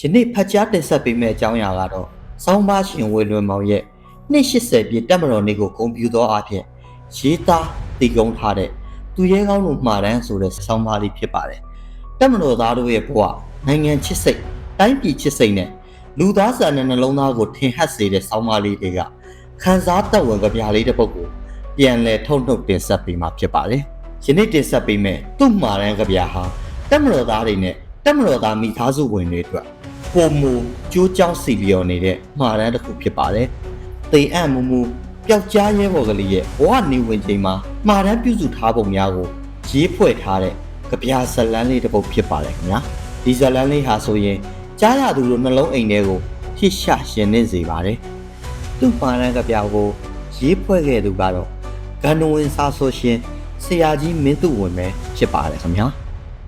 ယနေ့ဖတ်ကြားတင်ဆက်ပေးမယ့်အကြောင်းအရာကတော့စောင်းပါရှင်ဝေလွင်မောင်ရဲ့280ပြည့်တက်မတော်နေ့ကိုဂုဏ်ပြုသောအဖြစ်ရေးသားတည်ကုန်းထားတဲ့သူရဲကောင်းတို့မှာတန်းဆိုတဲ့စောင်းပါလေးဖြစ်ပါတယ်။တက်မတော်သားတို့ရဲ့ဘဝနိုင်ငံချစ်စိတ်တိုင်းပြည်ချစ်စိတ်နဲ့လူသားဆန်တဲ့နှလုံးသားကိုထင်ဟပ်စေတဲ့စောင်းပါလေးတွေကခန်းစားသက်ဝင်ကြပြလေးတစ်ပုဒ်ကိုပြန်လည်ထုတ်နှုတ်တင်ဆက်ပေးမှာဖြစ်ပါတယ်။ယနေ့တင်ဆက်ပေးမယ့်သူ့မှာတန်းကြပြဟာတက်မတော်သားတွေနဲ့တက်မတော်သားမိသားစုဝင်တွေအတွက် ပုံမူကျိုးကြောင်းစီလျော်နေတဲ့မှားတန်းတစ်ခုဖြစ်ပါတယ်။တိမ်အံ့မူမူပျောက်ကြားရဲဘော်ကလေးရဲ့ဘဝနေဝင်ချိန်မှာမှားတန်းပြုစုထားပုံများကိုရေးဖွဲ့ထားတဲ့ကြပြဇလန်းလေးတစ်ပုဒ်ဖြစ်ပါတယ်ခင်ဗျာ။ဒီဇလန်းလေးဟာဆိုရင်ကြားရသူတို့နှလုံးအိမ်ထဲကိုဟစ်ရှရှင်နေစေပါတယ်။သူ့မှားတန်းကြပြကိုရေးဖွဲ့ခဲ့သူကတော့ဂန္ဓဝင်စာဆိုရှင်ဆရာကြီးမင်းသူဝင်ပဲဖြစ်ပါတယ်ခင်ဗျာ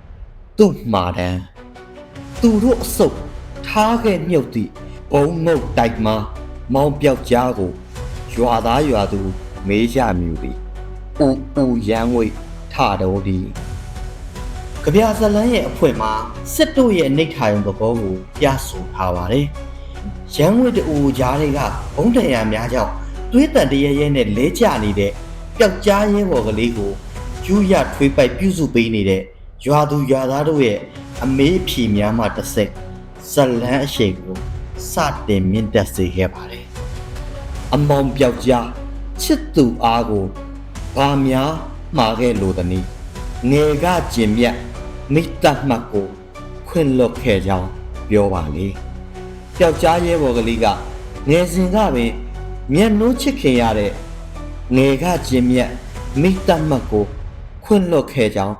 ။သူ့မှားတန်းသူတို့အစုပ် ထားခဲ့မြုပ်သည့်ဘုံငုတ်တိုက်မှာမောင်းပြောက်ကြားကိုရွာသားရွာသူမေးကြမြူသည်။ဦးဦးရန်ဝိတ်ထတော်သည်။ကြပြဇလန်းရဲ့အဖွင့်မှာစစ်တို့ရဲ့နှိတ်ထာယုံသဘောကိုပြဆိုထားပါတယ်။ရန်ဝိတ်တူကြားတွေကဘုံတရံများကြောင့်သွေးတန်တရရဲနဲ့လဲကျနေတဲ့ပျောက်ကြားရဲဘော်ကလေးကိုယူရထွေးပိုက်ပြုစုပေးနေတဲ့ရွာသူရွာသားတို့ရဲ့အမေးဖြီများမှတစ်စိတ် ဇလန်းအရှိန်ကိုစတင်မြင့်တက်စေခဲ့ပါတယ်။အမောင်ပြောက်ကြားချစ်သူအားကိုဘာများမှားခဲ့လို့တနည်းငယ်ကကျင်မြတ်မိတ္တမှတ်ကိုခွင့်လွတ်ခဲ့ကြောင်းပြောပါလေ။ပြောက်ကြားရဲဘော်ကလေးကငယ်စဉ်ကပင်မျက်နှိုးချစ်ခင်ရတဲ့ငယ်ကကျင်မြတ်မိတ္တမှတ်ကိုခွင့်လွတ်ခဲ့ကြောင်း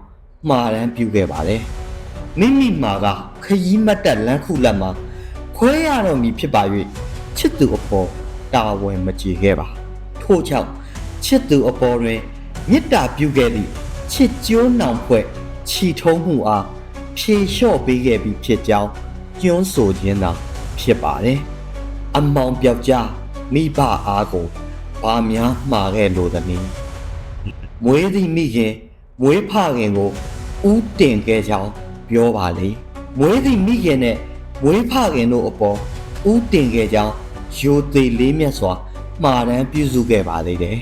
မှားတမ်းပြုခဲ့ပါတယ်။မိမိမှာက ခရီးမတ်တက်လမ်းခုလက်မှာခွဲရတော့မည်ဖြစ်ပါ၍ချစ်သူအပေါ်တာဝန်မကြေခဲ့ပါထို့ကြောင့်ချစ်သူအပေါ်တွင်မေတ္တာပြုခဲ့သည့်ချစ်ကြိုးနှောင်ဖွဲ့ခြီထုံးမှုအားဖြေလျှော့ပေးခဲ့ပြီးဖြစ်ကြောင်းညွှန်းဆိုခြင်းသာဖြစ်ပါတယ်အမောင်ပြောက်ကြားမိဘအားကိုဘာများမှားခဲ့လို့သနည်းမွေးသည့်မိခင်မွေးဖခင်ကိုဥတင်ခဲ့ကြောင်းပြောပါလေ မွေးသည့်မိခင်နဲ့မွေးဖခင်တို့အပေါ်ဥတင်ခဲ့ကြောင်းရိုသေလေးမြတ်စွာမှားတမ်းပြုစုခဲ့ပါသေးတယ်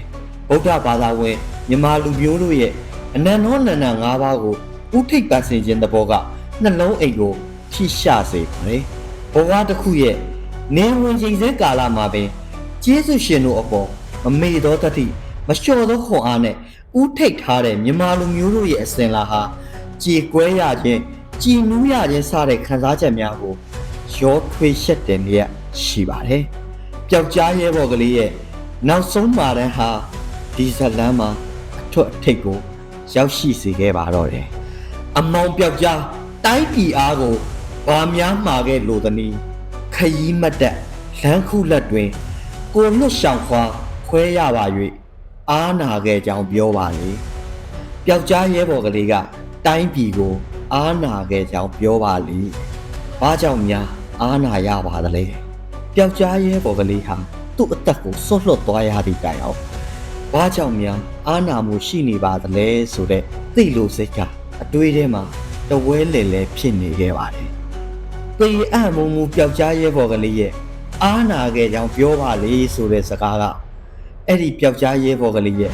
ဗုဒ္ဓဘာသာဝင်မြန်မာလူမျိုးတို့ရဲ့အနန္တောနန္ဒ၅ပါးကိုဥထိပ်ပန်းစင်ခြင်းသဘောကနှလုံးအိမ်ကိုထိရှစေပါတယ်ဘဝတစ်ခုရဲ့နေဝင်ချိန်စဲကာလမှာပင်ကျေးဇူးရှင်တို့အပေါ်မမေ့သောတတိမလျှော်သောခွန်အားနဲ့ဥထိတ်ထားတဲ့မြန်မာလူမျိုးတို့ရဲ့အစဉ်လာဟာကြေကွဲရခြင်း ကြည်နူးရခြင်းစတဲ့ခံစားချက်များကိုရောထွေးရှက်တဲ့နေရရှိပါတယ်။ပျောက်ကြားရဲဘော်ကလေးရဲ့နောက်ဆုံးမာတန်းဟာဒီဇလန်းမှာအထွတ်အထိပ်ကိုရောက်ရှိစေခဲ့ပါတော့တယ်။အမောင်ပျောက်ကြားတိုင်းပြည်အားကိုဘာများမှာခဲ့လို့သနည်းခရီးမတ်တက်လမ်းခုလက်တွင်ကိုလွတ်ရှောင်ခွာခွဲရပါ၍အားနာခဲ့ကြောင်းပြောပါလေပျောက်ကြားရဲဘော်ကလေးကတိုင်းပြည်ကို အားနာခဲ့ကြောင်းပြောပါလေဘာကြောင့်များအားနာရပါသလဲပျောက်ကြားရဲဘော်ကလေးဟာသူ့အသက်ကိုဆွတ်လွတ်သွားရသည့်တိုင်အောင်ဘာကြောင့်များအားနာမှုရှိနေပါသလဲဆိုတဲ့သိလို့စိတ်ကအတွေးထဲမှာတဝဲလေလဲဖြစ်နေခဲ့ပါတယ်ပေအံ့မုံမူပျောက်ကြားရဲဘော်ကလေးရဲ့အားနာခဲ့ကြောင်းပြောပါလေဆိုတဲ့စကားကအဲ့ဒီပျောက်ကြားရဲဘော်ကလေးရဲ့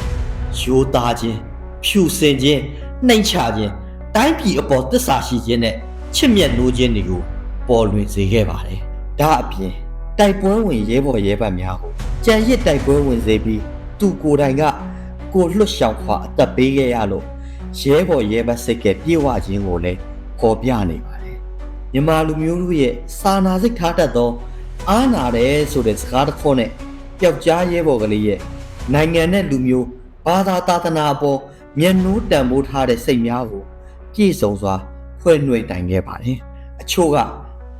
ရိုးသားခြင်းဖြူစင်ခြင်းနှိမ်ချခြင်း တိုင်းပြည်အပေါ်တစ္ဆာရှိခြင်းနဲ့ချစ်မြတ်နိုးခြင်းတွေကိုပေါ်လွင်စေခဲ့ပါတယ်။ဒါအပြင်တိုက်ပွဲဝင်ရဲဘော်ရဲဘက်များကိုကြံရစ်တိုက်ပွဲဝင်စေပြီးသူကိုယ်တိုင်ကကိုလွတ်ရှောင်ခွာအသက်ပေးခဲ့ရလို့ရဲဘော်ရဲဘက်စိတ်ကပြေဝခြင်းကိုလည်းပေါ်ပြနေပါတယ်။မြန်မာလူမျိုးတို့ရဲ့စာနာစိတ်ထားတတ်သောအားနာတယ်ဆိုတဲ့စကားတစ်ခုနဲ့ပျောက်ကြားရဲဘော်ကလေးရဲ့နိုင်ငံနဲ့လူမျိုးဘာသာသာသနာအပေါ်မျက်နှိုးတန်ဖိုးထားတဲ့စိတ်များကို ပြည့်စုံစွာဖွဲ့နှွေတိုင်ခဲ့ပါတယ်။အချို့က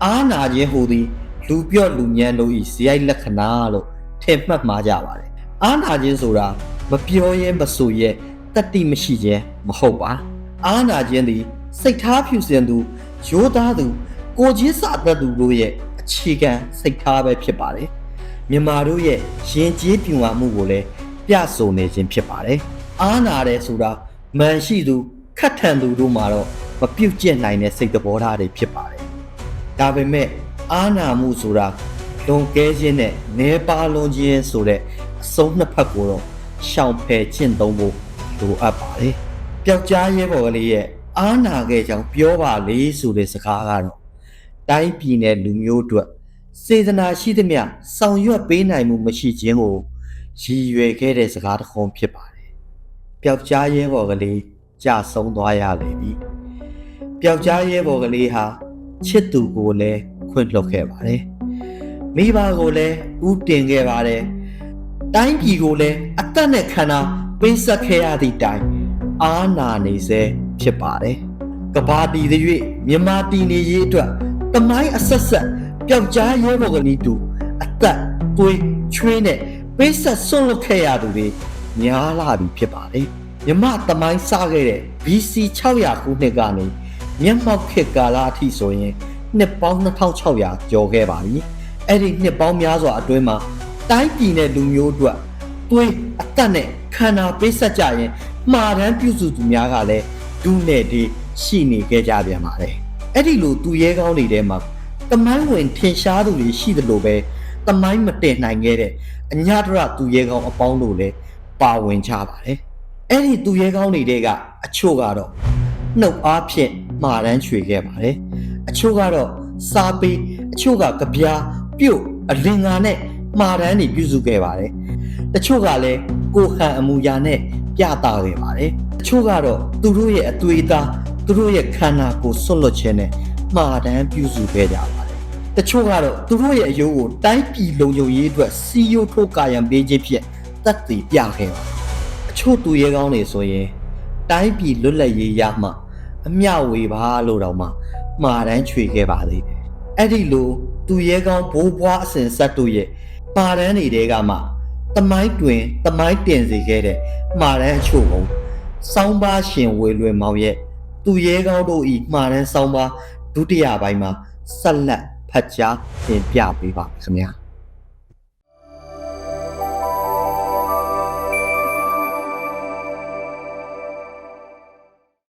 အာနာခြင်းဟူသည်လူပြော့လူညံတို့ဤဇယိုက်လက္ခဏာလို့ထင်မှတ်မှားကြပါတယ်။အာနာခြင်းဆိုတာမပြောရဲမဆိုရဲတတိမရှိခြင်းမဟုတ်ပါ။အာနာခြင်းသည်စိတ်ထားဖြူစင်သူရိုးသားသူကိုကြီးစတတ်သူတို့ရဲ့အခြေခံစိတ်ထားပဲဖြစ်ပါတယ်။မြန်မာတို့ရဲ့ရင်ကျေးပြူဝမှုကိုလည်းပြဆိုနေခြင်းဖြစ်ပါတယ်။အားနာတယ်ဆိုတာမန်ရှိသူ ခတ်ထန်သူတို့မှာတော့မပြုတ်ကျက်နိုင်တဲ့စိတ်သဘောထားတွေဖြစ်ပါတယ်။ဒါပေမဲ့အာနာမှုဆိုတာလွန်ကဲခြင်းနဲ့နေပါလွန်ခြင်းဆိုတဲ့အစုံနှစ်ဖက်ကိုတော့ရှောင်ဖယ်ကျင့်သုံးဖို့လိုအပ်ပါတယ်။ပျောက်ကြားရဲဘော်ကလေးရဲ့အာနာခဲ့ကြောင်ပြောပါလေဆိုတဲ့စကားကတော့တိုင်းပြည်နယ်လူမျိုးအတွက်စေတနာရှိသမျှဆောင်ရွက်ပေးနိုင်မှုမရှိခြင်းကိုရည်ရွယ်ခဲ့တဲ့စကားတစ်ခုဖြစ်ပါတယ်။ပျောက်ကြားရဲဘော်ကလေး ကြာဆုံးသွားရလေပြီ။ပျောက်ကြားရဲဘော်ကလေးဟာချစ်သူကိုလည်းခွင့်လွှတ်ခဲ့ပါတယ်။မိဘကိုလည်းဥတင်ခဲ့ပါတယ်။တိုင်းပြည်ကိုလည်းအသက်နဲ့ခန္ဓာပေးဆက်ခဲ့ရသည့်တိုင်အာနာနေစေဖြစ်ပါတယ်။ကဘာတီသည်၍မြမတီနေရေးအတွက်တမိုင်းအဆက်ဆက်ပျောက်ကြားရဲဘော်ကလေးတူအသက်သွေးချွေးနဲ့ပေးဆက်ဆွန့်လွတ်ခဲ့ရသူတွေများလာပြီဖြစ်ပါတယ်။ မြမတမိုင်းစခဲ့တဲ့ BC 600ခုနှစ်ကနေမျက်မှောက်ခေတ်ကာလအထိဆိုရင်နှစ်ပေါင်း2600ကျော်ခဲ့ပါပြီ။အဲ့ဒီနှစ်ပေါင်းများစွာအတွင်းမှာတိုင်းပြည်နဲ့လူမျိုးအတွက်သွေးအသက်နဲ့ခန္ဓာပေးဆက်ကြရင်မှားတမ်းပြုစုသူများကလည်းဒုနဲ့ဒီရှိနေခဲ့ကြပြန်ပါတယ်။အဲ့ဒီလိုသူရဲကောင်းတွေထဲမှာတမိုင်းဝင်ထင်ရှားသူတွေရှိသလိုပဲတမိုင်းမတည်နိုင်ခဲ့တဲ့အညာတရသူရဲကောင်းအပေါင်းတို့လည်းပါဝင်ကြပါတယ်။ အဲ့ဒီသူရဲကောင်းတွေတဲကအချို့ကတော့နှုတ်အားဖြင့်မှားတမ်းချွေခဲ့ပါတယ်။အချို့ကတော့စားပေးအချို့ကကြပြားပြုတ်အလင်္ကာနဲ့မှားတမ်းတွေပြုစုခဲ့ပါတယ်။တချို့ကလည်းကိုဟန်အမူအရာနဲ့ပြသခဲ့ပါတယ်။တချို့ကတော့သူတို့ရဲ့အသွေးသားသူတို့ရဲ့ခန္ဓာကိုယ်ဆွတ်လွတ်ခြင်းနဲ့မှားတမ်းပြုစုခဲ့ကြပါတယ်။တချို့ကတော့သူတို့ရဲ့အယိုးကိုတိုင်းပြည်လုံခြုံရေးအတွက်စီယိုထိုးကာယံပေးခြင်းဖြင့်တတ်သိပြခဲ့ပါတယ်။အ ချို့သူရဲကောင်းတွေဆိုရင်တိုင်းပြည်လွတ်လပ်ရေးရမှအမျှဝေပါလို့တော့မှမှားတမ်းချွေခဲ့ပါသေးတယ်။အဲ့ဒီလိုသူရဲကောင်းဘိုးဘွားအစဉ်ဆက်တို့ရဲ့ပါတန်းတွေကမှတမိုင်းတွင်တမိုင်းတင်စေခဲ့တဲ့မှားတန်းအချို့ကိုစောင်းပါရှင်ဝေလွင်မောင်ရဲ့သူရဲကောင်းတို့ဤမှားတန်းစောင်းပါဒုတိယပိုင်းမှာဆက်လက်ဖတ်ကြားသင်ပြပေးပါမယ်ခင်ဗျာ